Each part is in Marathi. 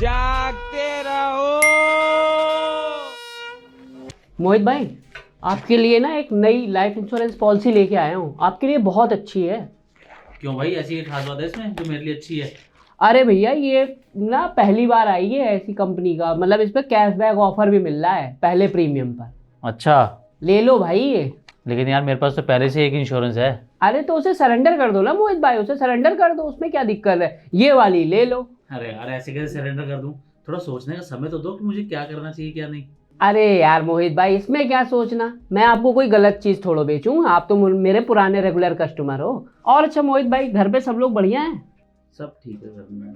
जागते रहो। मोहित भाई आपके लिए ना एक नई लाइफ इंश्योरेंस पॉलिसी लेके आया हूँ। आपके लिए बहुत अच्छी है। क्यों भाई? ऐसी खास बात है इसमें जो मेरे लिए अच्छी है। अरे भैया ये ना पहली बार आई है ऐसी कंपनी का। मतलब इस पर कैशबैक ऑफ़र भी मिल रहा है पहले प्रीमियम पर। अच्छा। ले लो भाई ये। लेकिन यार मेरे पास तो पहले से एक इंश्योरेंस है। अरे तो उसे सरेंडर कर दो ना मोहित भाई उसे सरेंडर कर दो उसमें क्या दिक्कत है? ये वाली ले लो। अरे यार ऐसे कैसे सरेंडर कर दूं? थोड़ा सोचने का समय तो दो कि मुझे क्या करना चाहिए क्या नहीं। अरे यार मोहित भाई इसमें क्या सोचना? मैं आपको कोई गलत चीज़ थोड़ो बेचूं। आप तो मेरे पुराने रेगुलर कस्टमर हो। और अच्छा मोहित भाई घर पे सब लोग बढ़िया हैं? सब ठीक है घर में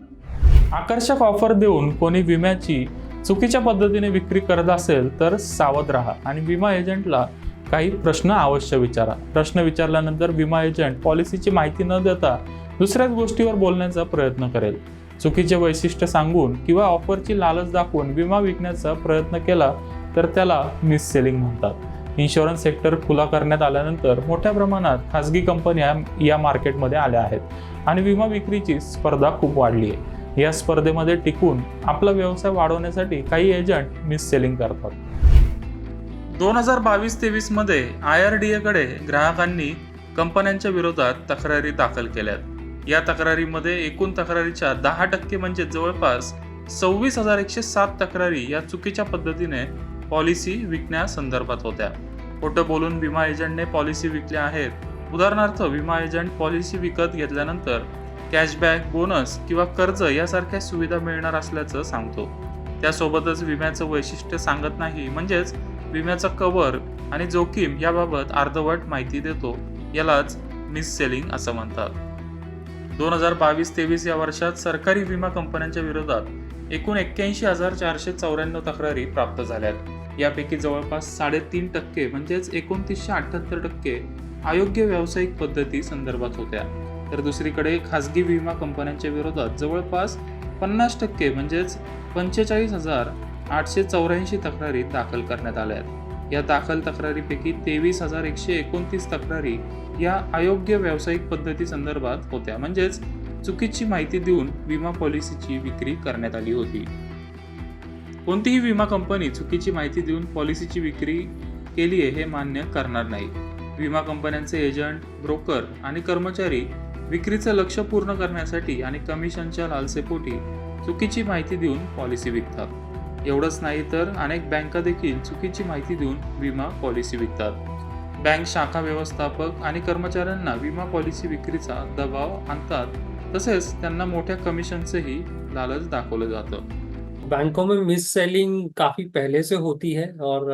आकर्षक ऑफर देऊन कोणी विम्याची चुकीच्या पद्धतीने विक्री करत असेल तर सावध राहा आणि विमा एजंटला काही प्रश्न अवश्य विचारा. प्रश्न विचारल्यानंतर विमा एजंट पॉलिसीची माहिती न देता दुसऱ्याच गोष्टीवर बोलण्याचा प्रयत्न करेल. चुकीचे वैशिष्ट्य सांगून किंवा ऑफरची लालच दाखवून विमा विकण्याचा प्रयत्न केला तर त्याला मिससेलिंग म्हणतात. इन्शुरन्स सेक्टर खुला करण्यात आल्यानंतर मोठ्या प्रमाणात खाजगी कंपन्या या मार्केटमध्ये आल्या आहेत आणि विमा विक्रीची स्पर्धा खूप वाढली आहे. या स्पर्धेमध्ये टिकून आपला व्यवसाय वाढवण्यासाठी काही एजंट मिससेलिंग करतात. दोन हजार बावीस तेवीसमध्ये आय आर डी एकडे ग्राहकांनी कंपन्यांच्या विरोधात तक्रारी दाखल केल्यात. या तक्रारीमध्ये एकूण तक्रारीच्या दहा टक्के म्हणजे जवळपास सव्वीस हजार एकशे सात तक्रारी या चुकीच्या पद्धतीने पॉलिसी विकण्यासंदर्भात होत्या. खोटं बोलून विमा एजंटने पॉलिसी विकल्या आहेत. उदाहरणार्थ विमा एजंट पॉलिसी विकत घेतल्यानंतर कॅशबॅक बोनस किंवा कर्ज यासारख्या सुविधा मिळणार असल्याचं सांगतो. त्यासोबतच विम्याचं वैशिष्ट्य सांगत नाही म्हणजेच विम्याचं कव्हर आणि जोखीम याबाबत अर्धवट माहिती देतो. यालाच मिस सेलिंग असं म्हणतात. दोन हजार बावीस तेवीस या वर्षात सरकारी विमा कंपन्यांच्या विरोधात एकूण एक्क्याऐंशी हजार चारशे चौऱ्याण्णव तक्रारी प्राप्त झाल्यात. यापैकी जवळपास साडेतीन टक्के म्हणजेच एकोणतीसशे अठ्ठ्याहत्तर टक्के अयोग्य व्यावसायिक पद्धती संदर्भात होत्या. तर दुसरीकडे खासगी विमा कंपन्यांच्या विरोधात जवळपास पन्नास टक्के म्हणजेच पंचेचाळीस हजार आठशे चौऱ्याऐंशी तक्रारी दाखल करण्यात आल्या आहेत. या दाखल तक्रारीपैकी तेवीस हजार एकशे एकोणतीस तक्रारी या अयोग्य व्यावसायिक पद्धती संदर्भात होत्या. म्हणजेच चुकीची माहिती देऊन विमा पॉलिसीची विक्री करण्यात आली होती. कोणतीही विमा कंपनी चुकीची माहिती देऊन पॉलिसीची विक्री केली आहे हे मान्य करणार नाही. विमा कंपन्यांचे एजंट ब्रोकर आणि कर्मचारी विक्रीचं लक्ष पूर्ण करण्यासाठी आणि कमिशनच्या लालसेपोटी चुकीची माहिती देऊन पॉलिसी विकतात. एवढंच नाही तर अनेक बँका देखील चुकीची माहिती देऊन विमा पॉलिसी विकतात. बँक शाखा व्यवस्थापक आणि कर्मचाऱ्यांना विमा पॉलिसी विक्रीचा दबाव आणतात तसेच त्यांना मोठ्या कमिशनचंही लालच दाखवलं जातं. बैंकों में मिस सेलिंग काफी पहले से होती है और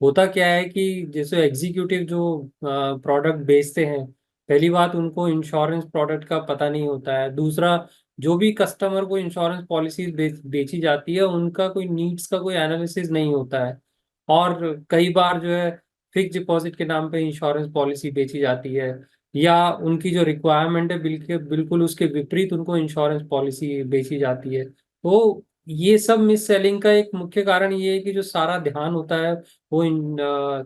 होता क्या है कि जैसे एग्जीक्यूटिव जो प्रोडक्ट बेचते हैं पहली बात उनको इंश्योरेंस प्रोडक्ट का पता नहीं होता है दूसरा जो भी कस्टमर को इंश्योरेंस पॉलिसी बेची जाती है, उनका कोई नीड्स का कोई एनालिसिस नहीं होता है। और कई बार जो है फिक्स डिपॉजिट के नाम पे इंश्योरेंस पॉलिसी बेची जाती है, या उनकी जो रिक्वायरमेंट है बिल्कुल बिल्कुल उसके विपरीत उनको इंश्योरेंस पॉलिसी बेची जाती है। तो ये सब मिस सेलिंग का एक मुख्य कारण ये है कि जो सारा ध्यान होता है, वो इन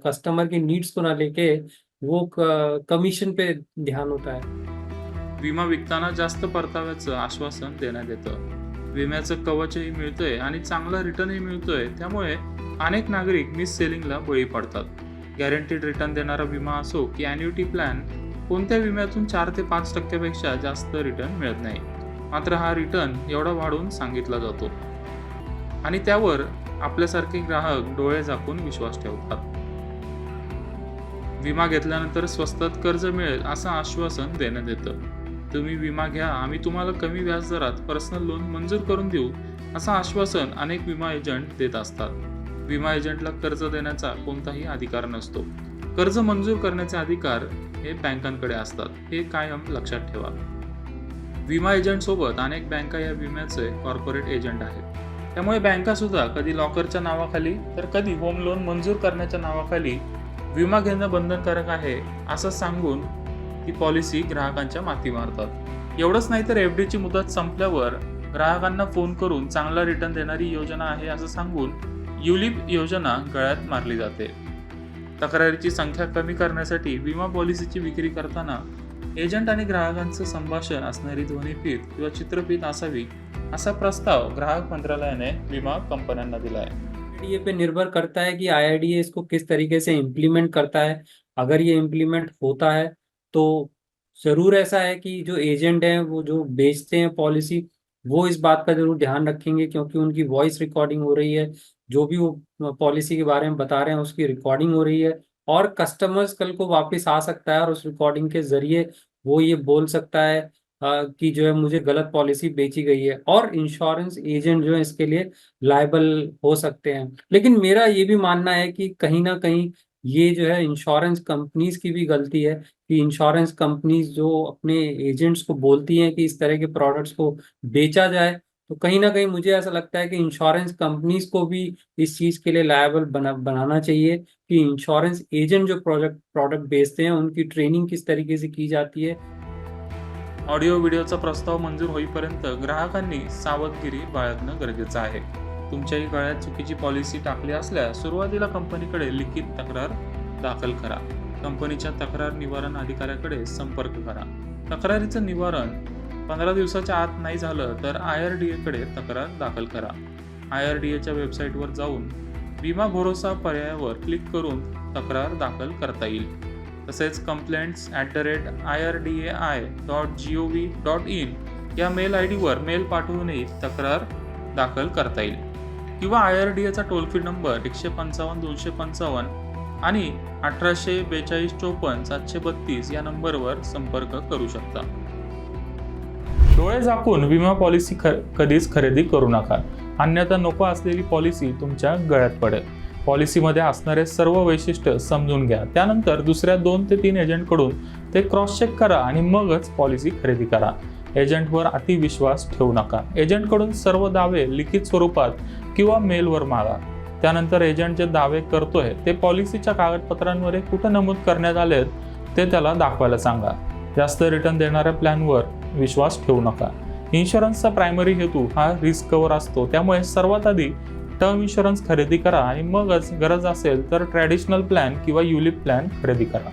कस्टमर की नीड्स को ना लेके वो कमीशन पे ध्यान होता है। विमा विकताना जास्त परताव्याचं आश्वासन देण्यात येतं. विम्याचं कवचही मिळतंय आणि चांगला रिटर्नही मिळतोय. त्यामुळे अनेक नागरिक मिस सेलिंगला बळी पडतात. गॅरंटीड रिटर्न देणारा विमा असो की अॅन्युटी प्लॅन कोणत्या विम्यातून चार ते पाच टक्क्यापेक्षा जास्त रिटर्न मिळत नाही. मात्र हा रिटर्न एवढा वाढवून सांगितला जातो. आणि त्यावर आपल्यासारखे ग्राहक डोळे झाकून विश्वास ठेवतात. विमा घेतल्यानंतर स्वस्तात कर्ज मिळेल असं आश्वासन देण्यात येतं. तुम्ही विमा घ्या आम्ही तुम्हाला कमी व्याजदरात पर्सनल लोन मंजूर करून देऊ असं आश्वासन अनेक विमा एजंट देत असतात. विमा एजंटला कर्ज देण्याचा कोणताही अधिकार नसतो. कर्ज मंजूर करण्याचे अधिकार हे बँकांकडे असतात. हे कायम लक्षात ठेवा. विमा एजंटसोबत अनेक बँका या विम्याचे कॉर्पोरेट एजंट आहेत. त्यामुळे बँका सुद्धा कधी लॉकरच्या नावाखाली तर कधी होम लोन मंजूर करण्याच्या नावाखाली विमा घेणं बंधनकारक आहे असं सांगून ही पॉलिसी ग्राहकांच्या माथी मारतात. एवढंच नाही तर एफ डीची मुदत संपल्यावर ग्राहकांना फोन करून चांगला रिटर्न देणारी योजना आहे असं सांगून युलिप योजना गळ्यात मारली जाते. तक्रारीची संख्या कमी करण्यासाठी विमा पॉलिसीची विक्री करताना एजंट आणि ग्राहकांचं संभाषण असणारी ध्वनीफीत किंवा चित्रफीत असावी असा प्रस्ताव ग्राहक मंत्रालयाने विमा कंपन्यांना दिला आहे ये पे निर्भर करता है कि आईआरडीए इसको किस तरीके से इम्प्लीमेंट करता है? अगर ये इम्प्लीमेंट होता है तो ज़रूर ऐसा है कि जो एजेंट हैं वो जो बेचते हैं पॉलिसी वो इस बात का ज़रूर ध्यान रखेंगे क्योंकि उनकी वॉइस रिकॉर्डिंग हो रही है। जो भी वो पॉलिसी के बारे में बता रहे हैं उसकी रिकॉर्डिंग हो रही है और कस्टमर्स कल को वापस आ सकता है और उस रिकॉर्डिंग के ज़रिए वो ये बोल सकता है अ, कि जो है मुझे गलत पॉलिसी बेची गई है और इंश्योरेंस एजेंट जो है इसके लिए लाइबल हो सकते हैं। लेकिन मेरा ये भी मानना है कि कहीं ना कहीं ये जो है इंश्योरेंस कंपनीज़ की भी गलती है कि इंश्योरेंस कंपनीज़ जो अपने एजेंट्स को बोलती हैं कि इस तरह के प्रोडक्ट्स को बेचा जाए तो कहीं ना कहीं मुझे ऐसा लगता है कि इंश्योरेंस कंपनीज़ को भी इस चीज़ के लिए लायबल बना, बनाना चाहिए कि इंश्योरेंस एजेंट जो प्रोडक्ट प्रोडक्ट बेचते हैं, उनकी ट्रेनिंग किस तरीके से की जाती है। ऑडिओ व्हिडिओचा प्रस्ताव मंजूर होईपर्यंत ग्राहकांनी सावधगिरी बाळगणं गरजेचं आहे. तुमच्याही गळ्यात चुकीची पॉलिसी टाकली असल्यास सुरुवातीला कंपनीकडे लिखित तक्रार दाखल करा. कंपनीच्या तक्रार निवारण अधिकाऱ्याकडे संपर्क करा. तक्रारीचं निवारण पंधरा दिवसाच्या आत नाही झालं तर आय आर डी एकडे तक्रार दाखल करा. आय आर डी एच्या वेबसाईटवर जाऊन विमा भरोसा पर्यायावर क्लिक करून तक्रार दाखल करता येईल. तसेच complaints at the rate I R D A I dot G O V dot in या मेल आय डीवर मेल पाठवूनही तक्रार दाखल करता येईल. किंवा आय आर डी एचा टोल फ्री नंबर एकशे पंचावन्न दोनशे पंचावन्न आणि अठराशे बेचाळीस चोपन्न सातशे बत्तीस या नंबरवर संपर्क करू शकता. डोळे झाकून विमा पॉलिसी खर कधीच खरेदी करू नका. अन्यथा नको असलेली पॉलिसी तुमच्या गळ्यात पडेल. पॉलिसीमध्ये असणारे सर्व वैशिष्ट्य समजून घ्या. त्यानंतर दुसऱ्या दोन ते तीन एजंटकडून ते क्रॉस चेक करा आणि मगच पॉलिसी खरेदी करा. एजंटवर अतिविश्वास ठेवू नका. एजंटकडून सर्व दावे लिखित स्वरूपात किंवा मेलवर मागा. त्यानंतर एजंट जे दावे करतोय ते पॉलिसीच्या कागदपत्रांवर कुठं नमूद करण्यात आलेत ते त्याला दाखवायला सांगा. जास्त रिटर्न देणाऱ्या प्लॅनवर विश्वास ठेवू नका. इन्शुरन्सचा प्रायमरी हेतू हा रिस्क कवर असतो. त्यामुळे सर्वात आधी टर्म इन्शुरन्स खरेदी करा आणि मगच गरज असेल तर ट्रॅडिशनल प्लॅन किंवा युलिप प्लॅन खरेदी करा.